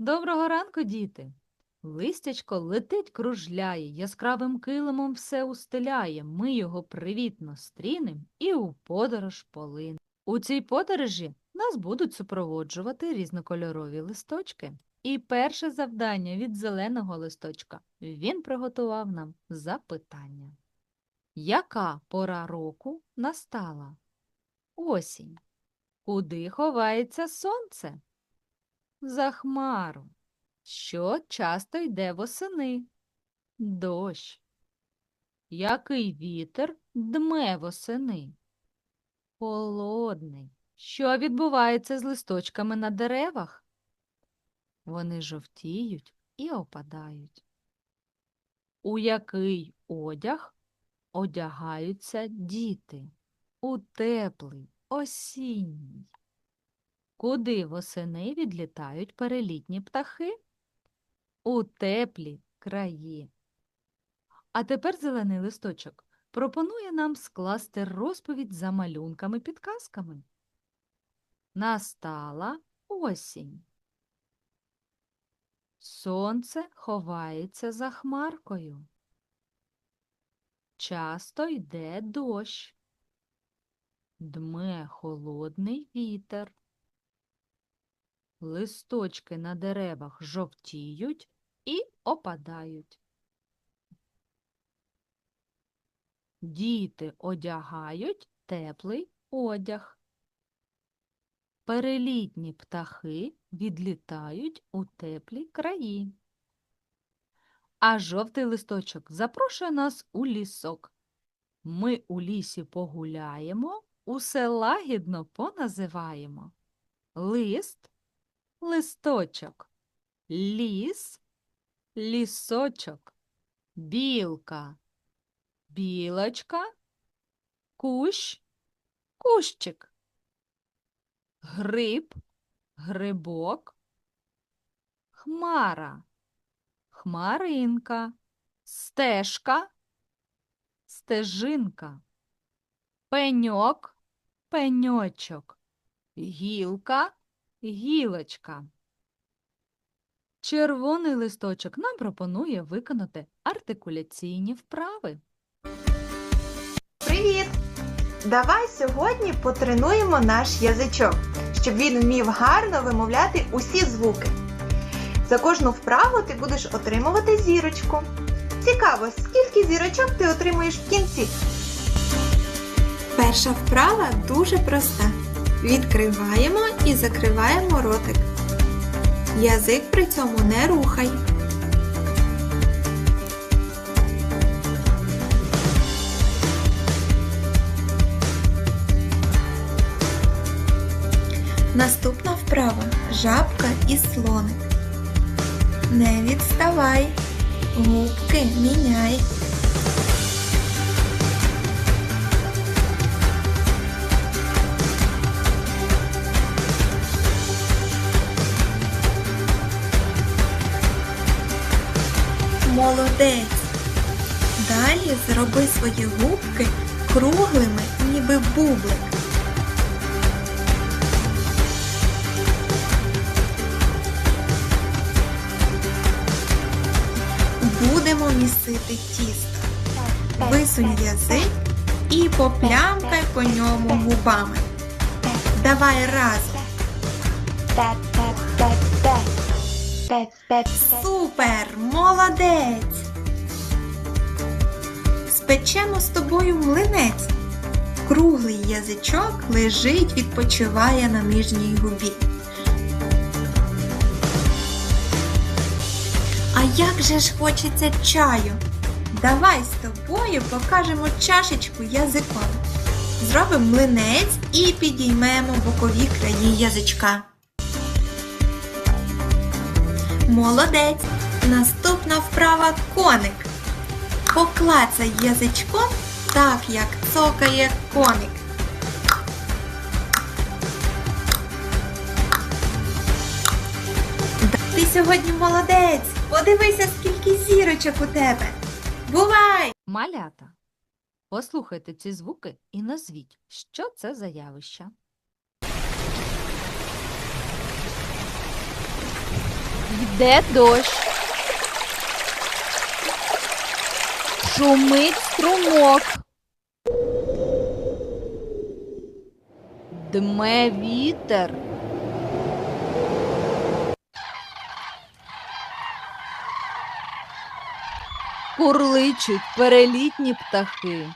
Доброго ранку, діти! Листячко летить, кружляє, яскравим килимом все устеляє. Ми його привітно стрінем і у подорож полинем. У цій подорожі нас будуть супроводжувати різнокольорові листочки. І перше завдання від зеленого листочка він приготував нам запитання. Яка пора року настала? Осінь. Куди ховається сонце? За хмару. Що часто йде восени? Дощ. Який вітер дме восени? Холодний. Що відбувається з листочками на деревах? Вони жовтіють і опадають. У який одяг одягаються діти? У теплий, осінній. Куди восени відлітають перелітні птахи? У теплі краї. А тепер зелений листочок пропонує нам скласти розповідь за малюнками-підказками. Настала осінь. Сонце ховається за хмаркою. Часто йде дощ. Дме холодний вітер. Листочки на деревах жовтіють і опадають. Діти одягають теплий одяг. Перелітні птахи відлітають у теплі краї. А жовтий листочок запрошує нас у лісок. Ми у лісі погуляємо, усе лагідно поназиваємо. Лист листочок, ліс, лісочок, білка, білочка, кущ, кущик, гриб, грибок, хмара, хмаринка, стежка, стежинка, пеньок, пеньочок, гілка, гілочка. Червоний листочок нам пропонує виконати артикуляційні вправи. Привіт! Давай сьогодні потренуємо наш язичок, щоб він вмів гарно вимовляти усі звуки. За кожну вправу ти будеш отримувати зірочку. Цікаво, скільки зірочок ти отримуєш в кінці? Перша вправа дуже проста. Відкриваємо і закриваємо ротик. Язик при цьому не рухай. Наступна вправа жабка і слоник. Не відставай. Губки міняй. Молодець. Далі зроби свої губки круглими, ніби бублик. Будемо місити тісто. Висунь язик і поплямкай по ньому губами. Давай разом. Супер! Молодець! Спечемо з тобою млинець. Круглий язичок лежить, відпочиває на нижній губі. А як же ж хочеться чаю? Давай з тобою покажемо чашечку язиком. Зробимо млинець і підіймемо бокові краї язичка. Молодець! Наступна вправа коник. Поклацай язичком так, як цокає коник. Ти сьогодні молодець! Подивися, скільки зірочок у тебе. Бувай! Малята. Послухайте ці звуки і назвіть, що це за явище. Йде дощ. Шумить струмок. Дме вітер. Курличуть перелітні птахи.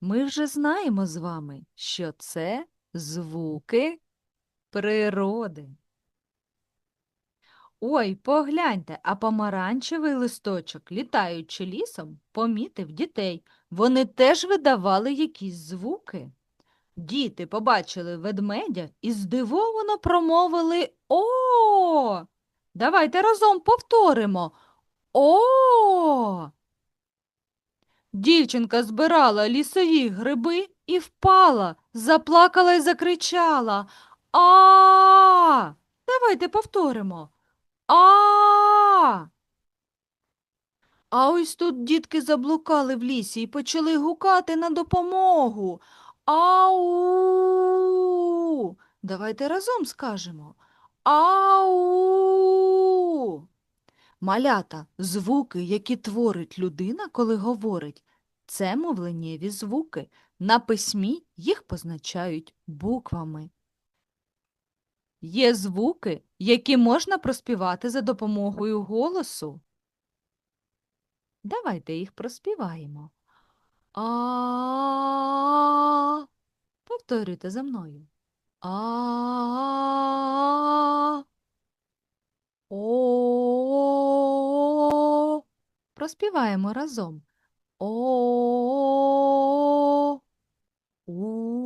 Ми вже знаємо з вами, що це звуки природи. Ой, погляньте, а помаранчевий листочок, літаючи лісом, помітив дітей. Вони теж видавали якісь звуки. Діти побачили ведмедя і здивовано промовили О! Давайте разом повторимо. О! Дівчинка збирала лісові гриби і впала, заплакала і закричала. А! Давайте повторимо. А! А ось тут дітки заблукали в лісі і почали гукати на допомогу. Ау! Давайте разом скажемо. Ау! Малята звуки, які творить людина, коли говорить, це мовленнєві звуки. На письмі їх позначають буквами. Є звуки, які можна проспівати за допомогою голосу. Давайте їх проспіваємо. А. Повторюйте за мною. А. О. Проспіваємо разом. О. У.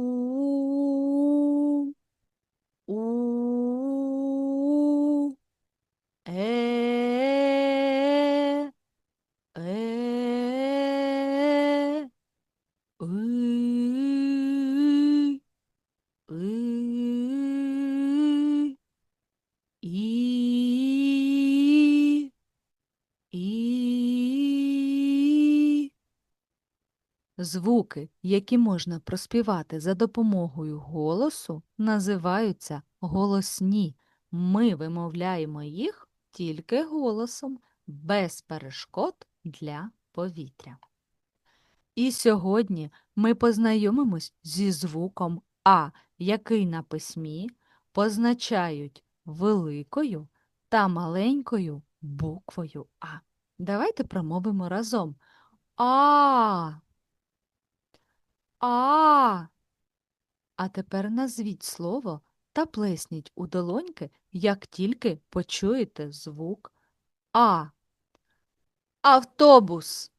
Звуки, які можна проспівати за допомогою голосу, називаються голосні. Ми вимовляємо їх тільки голосом, без перешкод для повітря. І сьогодні ми познайомимось зі звуком А, який на письмі позначають великою та маленькою буквою А. Давайте промовимо разом. А. А. А тепер назвіть слово та плесніть у долоньки, як тільки почуєте звук А. Автобус.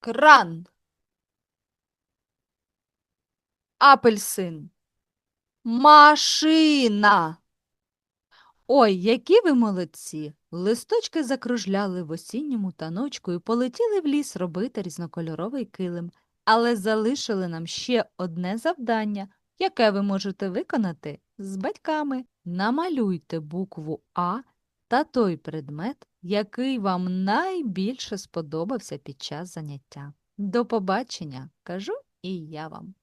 Кран. Апельсин. Машина. Ой, які ви молодці! Листочки закружляли в осінньому таночку і полетіли в ліс робити різнокольоровий килим, але залишили нам ще одне завдання, яке ви можете виконати з батьками. Намалюйте букву А та той предмет, який вам найбільше сподобався під час заняття. До побачення, кажу і я вам.